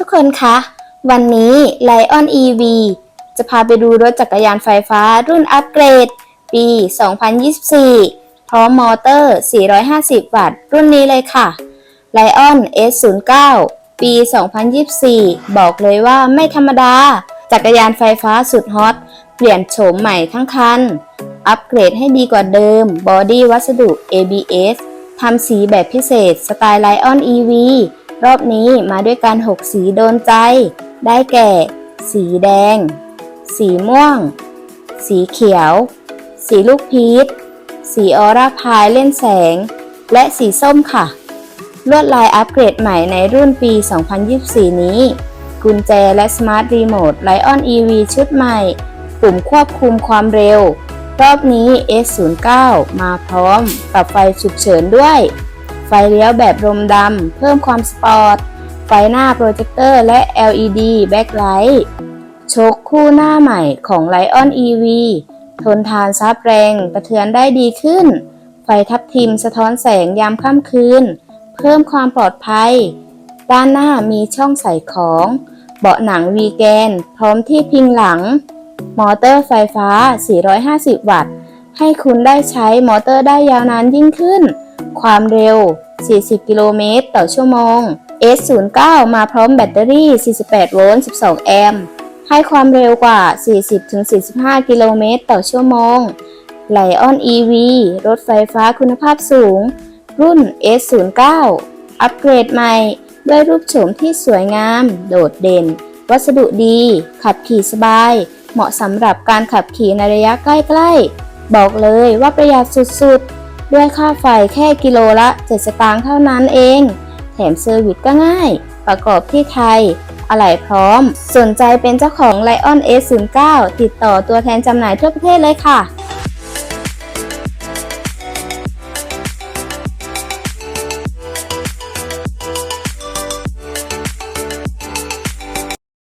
ทุกคนคะ วันนี้ Lion EV จะพาไปดูรถจักรยานไฟฟ้ารุ่นอัปเกรด ปี 2024 พร้อมมอเตอร์ 450 วัตต์ รุ่นนี้เลยค่ะ Lion S09 ปี 2024 บอกเลยว่าไม่ธรรมดา จักรยานไฟฟ้าสุดฮอต เปลี่ยนโฉมใหม่ทั้งคัน อัปเกรดให้ดีกว่าเดิม บอดี้วัสดุ ABS ทำสีแบบพิเศษ สไตล์ Lion EV รอบนี้มาด้วยการ6สีโดนใจ ได้แก่ สีแดง สีม่วง สีเขียว สีลูกพีช สีออร่าพายเล่นแสง และสีส้มค่ะ ลวดลายอัปเกรดใหม่ในรุ่นปี 2024 นี้ กุญแจและสมาร์ทรีโมท Lion EV ชุดใหม่ ปุ่มควบคุมความเร็ว รอบนี้ S09 มาพร้อมกับไฟฉุกเฉินด้วย ไฟเลี้ยวแบบลมดำ เพิ่มความสปอร์ต ไฟหน้าโปรเจคเตอร์และ LED backlight โชคคู่หน้าใหม่ของ Lion EV ทนทานซับแรงกระเทือนได้ดีขึ้น ไฟทับทิมสะท้อนแสงยามค่ำคืน เพิ่มความปลอดภัย ด้านหน้ามีช่องใส่ของ เบาะหนังวีแกน พร้อมที่พิงหลัง มอเตอร์ไฟฟ้า 450 วัตต์ ให้คุณได้ใช้มอเตอร์ได้ยาวนานยิ่งขึ้น ความเร็ว 40 กิโลเมตรต่อชั่วโมง S09 มาพร้อมแบตเตอรี่ 48 โวลต์ 12 แอมป์ ให้ความเร็วกว่า 40-45 กิโลเมตรต่อชั่วโมง Lion EV รถไฟฟ้าคุณภาพสูง รุ่น S09 อัปเกรดใหม่ ด้วยรูปโฉมที่สวยงาม โดดเด่น วัสดุดี ขับขี่สบาย เหมาะสำหรับการขับขี่ในระยะใกล้ ๆ บอกเลยว่าประหยัดสุด ๆ ด้วยค่าไฟแค่กิโลละ 7 สตางค์เท่านั้นเอง แถมเซอร์วิสก็ง่าย ประกอบที่ไทย อะไหล่พร้อม สนใจเป็นเจ้าของ Lion S09 ติดต่อตัวแทนจำหน่ายทั่วประเทศเลยค่ะ